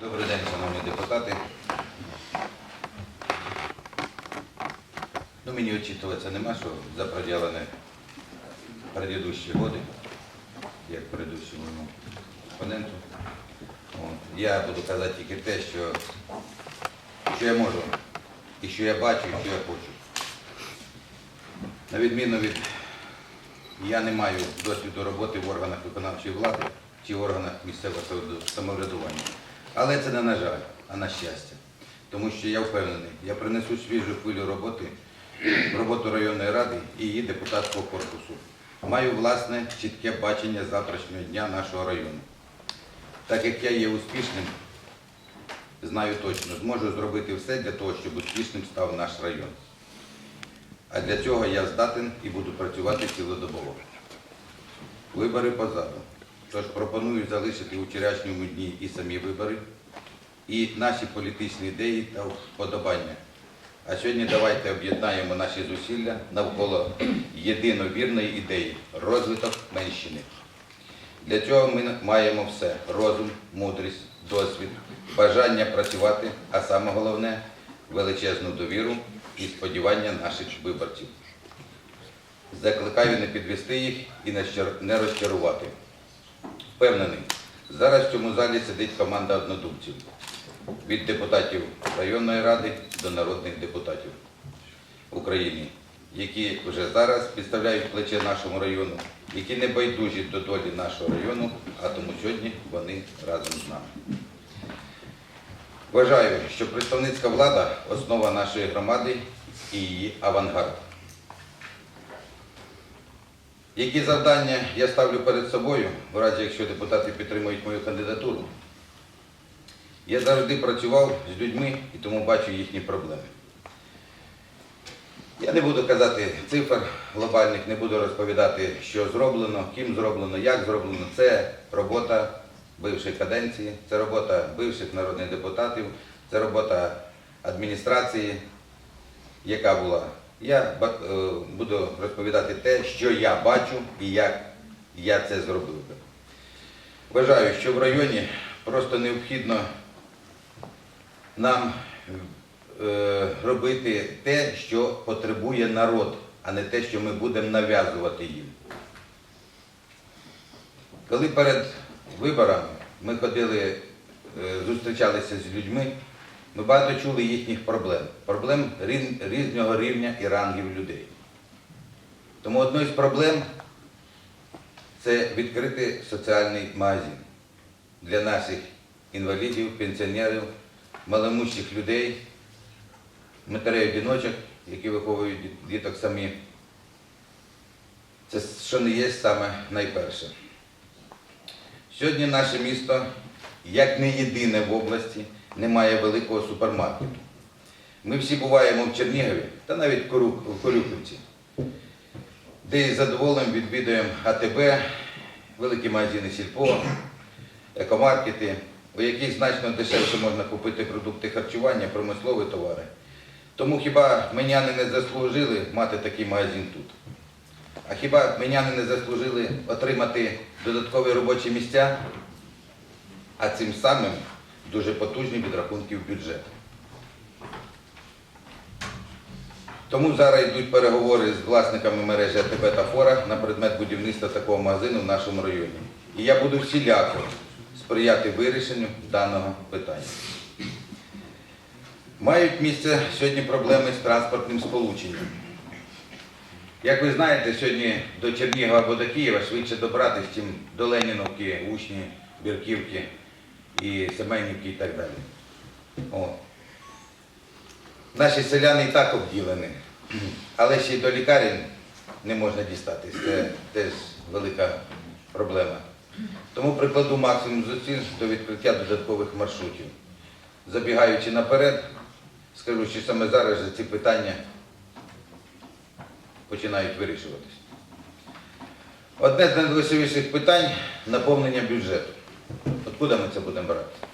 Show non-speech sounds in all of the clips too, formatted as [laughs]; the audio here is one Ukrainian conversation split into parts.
Добрий день, шановні депутати. Ну, мені очитуватися нема, що за проділені предыдущі годи, як предыдущому опоненту. Я буду казати тільки те, що, що я можу, і що я бачу, і що я хочу. На відміну від я не маю досвіду роботи в органах виконавчої влади чи в органах місцевого самоврядування. Але це не на жаль, а на щастя. Тому що я впевнений, я принесу свіжу хвилю роботи роботу районної ради і її депутатського корпусу. Маю власне чітке бачення завтрашнього дня нашого району. Так як я є успішним, знаю точно, зможу зробити все для того, щоб успішним став наш район. А для цього я здатен і буду працювати цілодобово. Вибори позаду. Тож пропоную залишити у вчорашньому дні і самі вибори, і наші політичні ідеї та вподобання. А сьогодні давайте об'єднаємо наші зусилля навколо єдиновірної ідеї розвиток Менщини. Для цього ми маємо все розум, мудрість, досвід, бажання працювати, а саме головне величезну довіру і сподівання наших виборців. Закликаю не підвести їх і не розчарувати. Впевнений, зараз в цьому залі сидить команда однодумців від депутатів районної ради до народних депутатів України, які вже зараз підставляють плече нашому району, які не байдужі до долі нашого району, а тому сьогодні вони разом з нами. Вважаю, що представницька влада основа нашої громади і її авангард. Які завдання я ставлю перед собою, в разі якщо депутати підтримують мою кандидатуру? Я завжди працював з людьми і тому бачу їхні проблеми. Я не буду казати цифр глобальних, не буду розповідати, що зроблено, ким зроблено, як зроблено. Це робота бившої каденції, це робота бивших народних депутатів, це робота адміністрації, яка була. Я е, буду розповідати те, що я бачу і як я це зробив. Вважаю, що в районі просто необхідно нам е, робити те, що потребує народ, а не те, що ми будемо нав'язувати їм. Коли перед виборами ми ходили, е, зустрічалися з людьми, ми багато чули їхніх проблем. Проблем різного рівня і рангів людей. Тому одною з проблем це відкрити соціальний магазин для наших інвалідів, пенсіонерів, маломущих людей, матерей-одиночок, які виховують діток самі. Це що не є саме найперше. Сьогодні наше місто, як не єдине в області, не має великого супермаркету. Ми всі буваємо в Чернігові та навіть в Корюківці, де із задоволенням відвідуємо АТБ, великі магазини сільпо, екомаркети, у яких значно дешевше можна купити продукти харчування, промислові товари. Тому хіба меняни не заслужили мати такий магазин тут? А хіба меняни не заслужили отримати додаткові робочі місця, а цим самим дуже потужні відрахунки в бюджет? Тому зараз йдуть переговори з власниками мережі АТБ та Фора на предмет будівництва такого магазину в нашому районі. І я буду всіляко сприяти вирішенню даного питання. Мають місце сьогодні проблеми з транспортним сполученням. Як ви знаєте, сьогодні до Чернігова або до Києва швидше добратися, ніж до Леніновки, Учні, Бірківки і Семенівки і так далі. О. Наші селяни і так обділені, але ще й до лікарень не можна дістатись. Це теж велика проблема. Тому прикладу максимум зусиль до відкриття додаткових маршрутів. Забігаючи наперед, скажу, що саме зараз же ці питання починають вирішуватись. Одне з найважливіших питань наповнення бюджету. Откуда ми це будемо брати?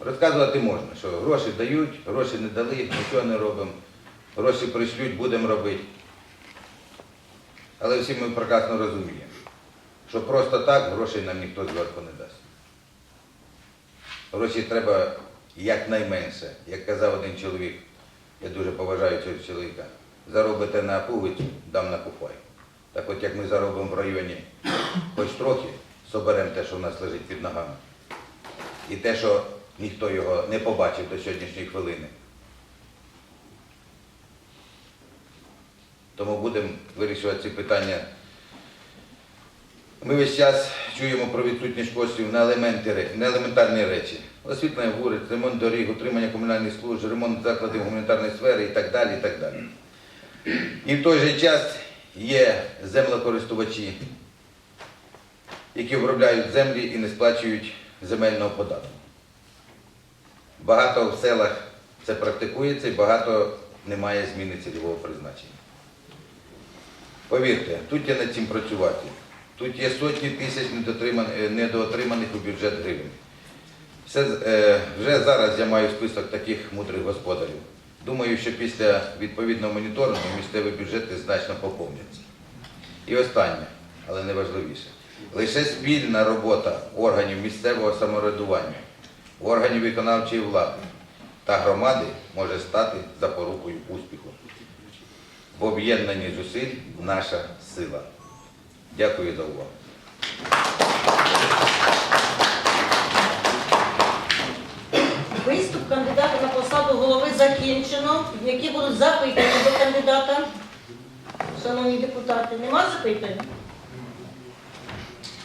Розказувати можна, що гроші дають, гроші не дали, нічого не робимо, гроші прийшлють, будемо робити. Але всі ми прекрасно розуміємо, що просто так грошей нам ніхто зверху не дасть. Гроші треба якнайменше. Як казав один чоловік, я дуже поважаю цього чоловіка, заробите на пуговицю, дам на купай. Так от як ми заробимо в районі хоч трохи, соберемо те, що в нас лежить під ногами. І те, що ніхто його не побачив до сьогоднішньої хвилини. Тому будемо вирішувати ці питання. Ми весь час чуємо про відсутність коштів на, на елементарні речі. Освітлення вулиць, ремонт доріг, утримання комунальних служб, ремонт закладів гуманітарної сфери і так далі. І, так далі. і в той же час є землекористувачі, які обробляють землі і не сплачують земельного податку. Багато в селах це практикується і багато немає зміни цільового призначення. Повірте, тут є над цим працювати. Тут є сотні тисяч е, недоотриманих у бюджет гривень. Все, е, вже зараз я маю список таких мудрих господарів. Думаю, що після відповідного моніторингу місцеві бюджети значно поповняться. І останнє, але не важливіше. Лише спільна робота органів місцевого самоврядування, органів виконавчої влади та громади може стати запорукою успіху. В об'єднанні зусиль наша сила. Дякую за увагу. Виступ кандидата на посаду голови закінчено. Які будуть запитання до кандидата? Шановні депутати, нема запитань?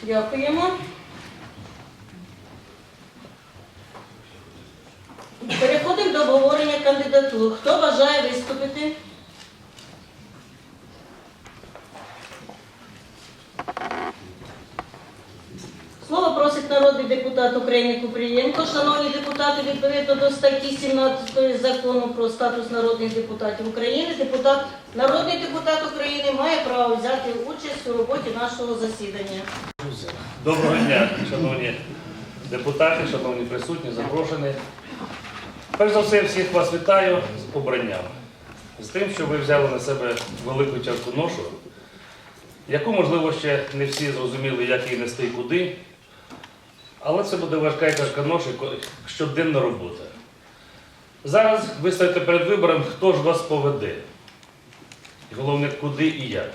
Дякуємо. Переходимо до обговорення кандидатур. Хто бажає виступити? Слово просить народний депутат України Купрієнко. Шановні депутати, відповідно до статті 17 закону про статус народних депутатів України, депутат, народний депутат України має право взяти участь у роботі нашого засідання. Доброго дня, шановні депутати, шановні присутні, запрошені. Перш за все, всіх вас вітаю з обранням, з тим, що ви взяли на себе велику тяжку ношу, яку, можливо, ще не всі зрозуміли, як її нести і куди. Але це буде важка і тяжка ноша, щоденна робота. Зараз ви стоїте перед вибором, хто ж вас поведе. Головне, куди і як.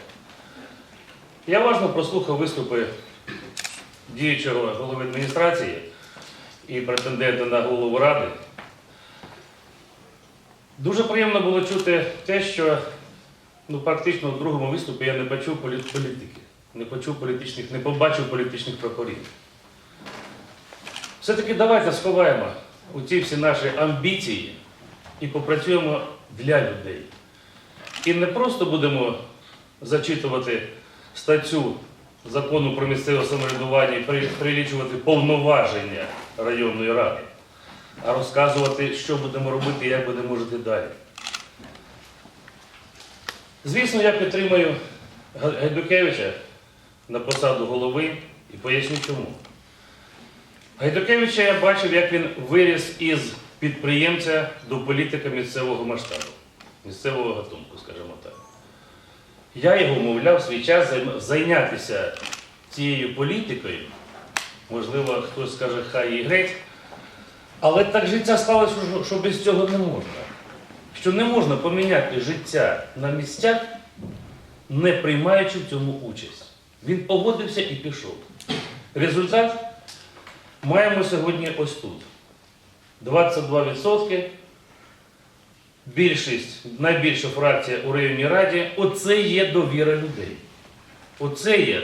Я уважно прослухав виступи діючого голови адміністрації і претендента на голову ради. Дуже приємно було чути те, що ну, практично в другому виступі я не почув політики, не почув політичних, не побачив політичних прапорів. Все-таки давайте сховаємо у ці всі наші амбіції і попрацюємо для людей. І не просто будемо зачитувати статтю закону про місцеве самоврядування прилічувати повноваження районної ради, а розказувати, що будемо робити і як будемо жити далі. Звісно, я підтримую Гайдукевича на посаду голови і поясню чому. Гайдукевича я бачив, як він виріс із підприємця до політика місцевого масштабу, місцевого гатунку, скажімо так. Я його умовляв в свій час зайнятися цією політикою. Можливо, хтось скаже, хай і греть. Але так життя сталося, що без цього не можна. Що не можна поміняти життя на місцях, не приймаючи в цьому участь. Він погодився і пішов. Результат маємо сьогодні ось тут. 22%. Більшість, найбільша фракція у районній раді, оце є довіра людей. Оце є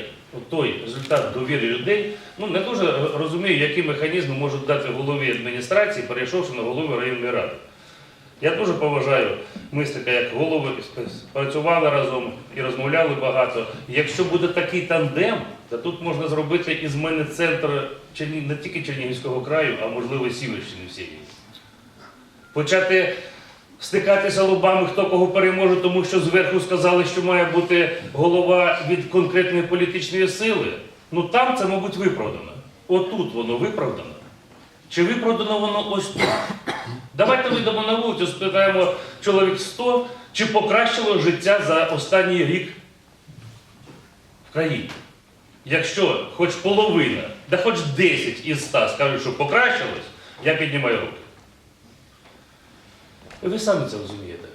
той результат довіри людей. Ну не дуже розумію, які механізми можуть дати голові адміністрації, перейшовши на голову районної ради. Я дуже поважаю мислика як голови, працювали разом і розмовляли багато. Якщо буде такий тандем, то тут можна зробити із мене центр не тільки Чернігівського краю, а можливо Сіверщини всієї. Почати стикатися лобами, хто кого переможе, тому що зверху сказали, що має бути голова від конкретної політичної сили. Ну там це, мабуть, виправдано. Отут воно виправдано. Чи виправдано воно ось тут? Давайте вийдемо на вулицю, спитаємо чоловік 100, чи покращило життя за останній рік в країні. Якщо хоч половина, да хоч 10 із 100 скажуть, що покращилось, Я піднімаю руки. Ви самі це розумієте.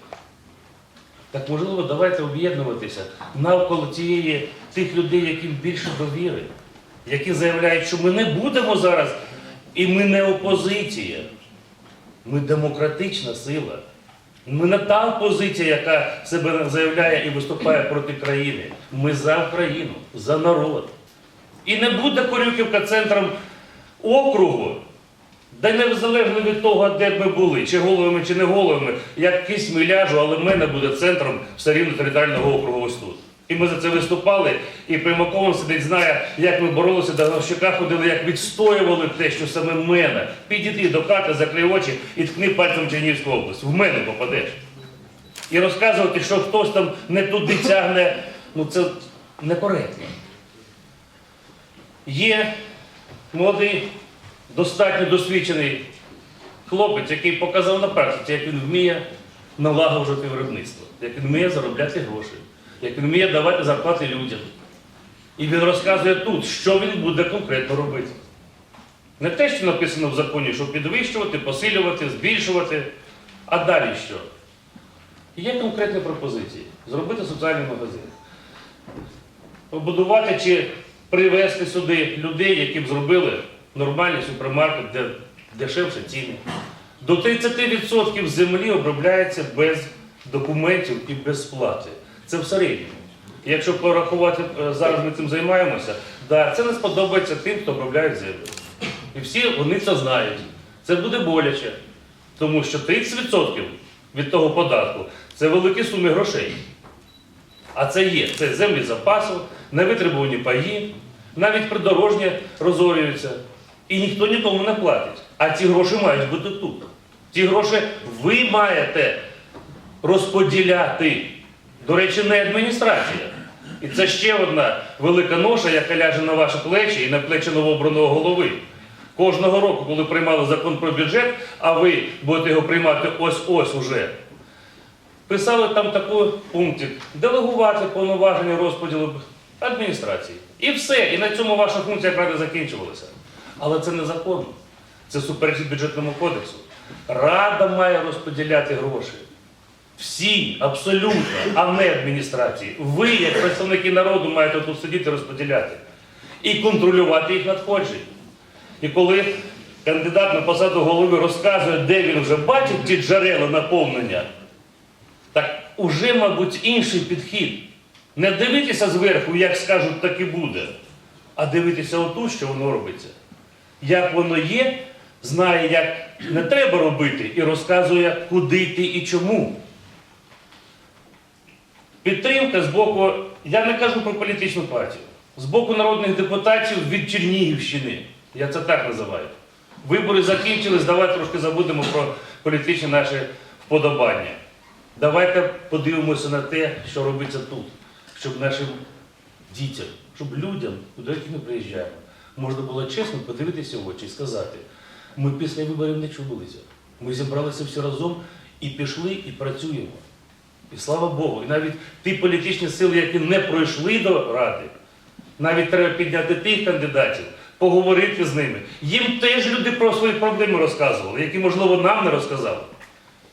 Так можливо, давайте об'єднуватися навколо тієї тих людей, яким більше довіри, які заявляють, що ми не будемо зараз, і ми не опозиція. Ми демократична сила. Ми не та опозиція, яка себе заявляє і виступає проти країни. Ми за Україну, за народ. І не буде Корюківка центром округу, де незалежно від того, де б ми були, чи головами, чи не головами, як ми ляжу, але в мене буде центром все рівно територіального округу ось тут. І ми за це виступали, і Примаковин сидить, знає, як ми боролися, до Гавщука ходили, як відстоювали те, що саме в мене. Підійди до хати, закрий очі і ткни пальцем Чернігівську область. В мене попадеш. І розказувати, що хтось там не туди тягне, ну це некоректно. Є молодий, достатньо досвідчений хлопець, який показав на практиці, як він вміє налагоджувати виробництво, як він вміє заробляти гроші, як він вміє давати зарплати людям. І він розказує тут, що він буде конкретно робити. Не те, що написано в законі, що підвищувати, посилювати, збільшувати, а далі що? Є конкретні пропозиції. Зробити соціальний магазин. Побудувати чи привезти сюди людей, які б зробили нормальний супермаркет, де дешевше ціни. До 30% землі обробляється без документів і без сплати. Це в середньому. Якщо порахувати, е, зараз ми цим займаємося, да, це не сподобається тим, хто обробляє землю. І всі вони це знають. Це буде боляче, тому що 30% від того податку це великі суми грошей. А це є. Це землі запасу, невитребувані паї, навіть придорожні розорюються. І ніхто нікому не платить. А ці гроші мають бути тут. Ці гроші ви маєте розподіляти. До речі, не адміністрація. І це ще одна велика ноша, яка ляже на ваші плечі і на плечі новообраного голови. Кожного року, коли приймали закон про бюджет, а ви будете його приймати ось-ось уже, писали там такий пунктик делегувати повноваження розподілу адміністрації. І все. І на цьому ваша функція як закінчувалася. Але це незаконно. Це суперечить бюджетному кодексу. Рада має розподіляти гроші. Всі, абсолютно, а не адміністрації. Ви, як представники народу, маєте тут сидіти розподіляти. І контролювати їх надходження. І коли кандидат на посаду голови розказує, де він вже бачить ті джерела наповнення, так уже, мабуть, інший підхід. Не дивитися зверху, як скажуть, так і буде, а дивитися отут, що воно робиться. Як воно є, знає, як не треба робити, і розказує, куди йти і чому. Підтримка з боку, я не кажу про політичну партію, з боку народних депутатів від Чернігівщини. Я це так називаю. Вибори закінчились, давайте трошки забудемо про політичні наші вподобання. Давайте подивимося на те, що робиться тут, щоб нашим дітям, щоб людям, яких ми приїжджаємо, можна було чесно подивитися в очі і сказати, ми після виборів не чубилися. Ми зібралися всі разом і пішли, і працюємо. І слава Богу, і навіть ті політичні сили, які не пройшли до Ради, навіть треба підняти тих кандидатів, поговорити з ними. Їм теж люди про свої проблеми розказували, які, можливо, нам не розказали.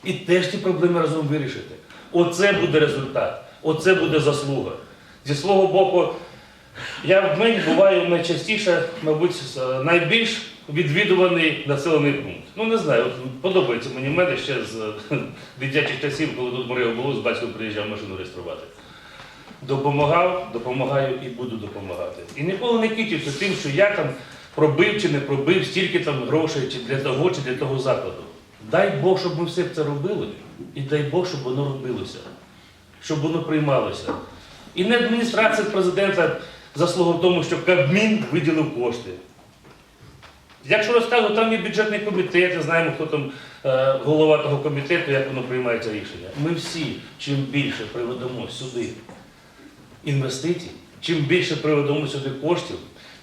І теж ті проблеми разом вирішити. Оце буде результат, оце буде заслуга. Зі свого боку, я в мені буваю найчастіше, мабуть, найбільш відвідуваний населений пункт. Ну не знаю, от подобається мені в мене ще з е, [laughs] дитячих часів, коли тут Морєво було, з батьком приїжджав машину реєструвати. Допомагав, допомагаю і буду допомагати. І ніколи не кичився тим, що я там пробив чи не пробив стільки там грошей чи для того, чи для того закладу. Дай Бог, щоб ми все це робили, і дай Бог, щоб воно робилося, щоб воно приймалося. І не адміністрація президента заслуга в тому, що Кабмін виділив кошти. Якщо розказую, там є бюджетний комітет, і знаємо, хто там е, голова того комітету, як воно приймається рішення. Ми всі, чим більше приведемо сюди інвестицій, чим більше приведемо сюди коштів,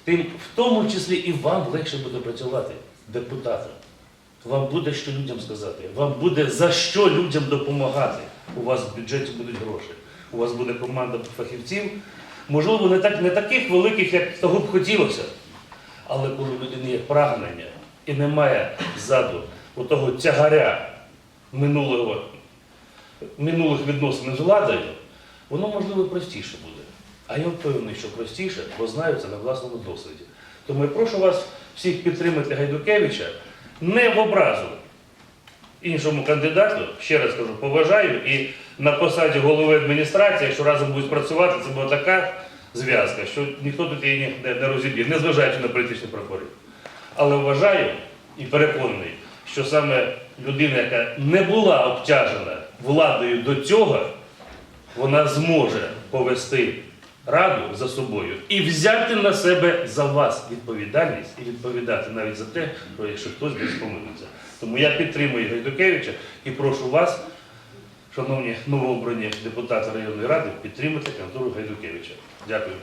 тим в тому числі і вам легше буде працювати, депутатам. Вам буде що людям сказати, вам буде за що людям допомагати. У вас в бюджеті будуть гроші, у вас буде команда фахівців, можливо, не, так, не таких великих, як того б хотілося. Але коли в людини є прагнення і немає ззаду отого тягаря минулого, минулих відносин з владою, воно можливо простіше буде. А я впевнений, що простіше, бо знаю це на власному досвіді. Тому я прошу вас всіх підтримати Гайдукевича не в образу іншому кандидату, ще раз кажу, поважаю, і на посаді голови адміністрації, якщо разом будуть працювати, це була така зв'язка, що ніхто тут її не, не розіб'є, незважаючи на політичні прапори. Але вважаю і переконаний, що саме людина, яка не була обтяжена владою до цього, вона зможе повести раду за собою і взяти на себе за вас відповідальність і відповідати навіть за те, що якщо хтось десь помилиться. Тому я підтримую Гайдукевича і прошу вас, шановні новообрані депутати районної ради, підтримати кандидатуру Гайдукевича. Дякую.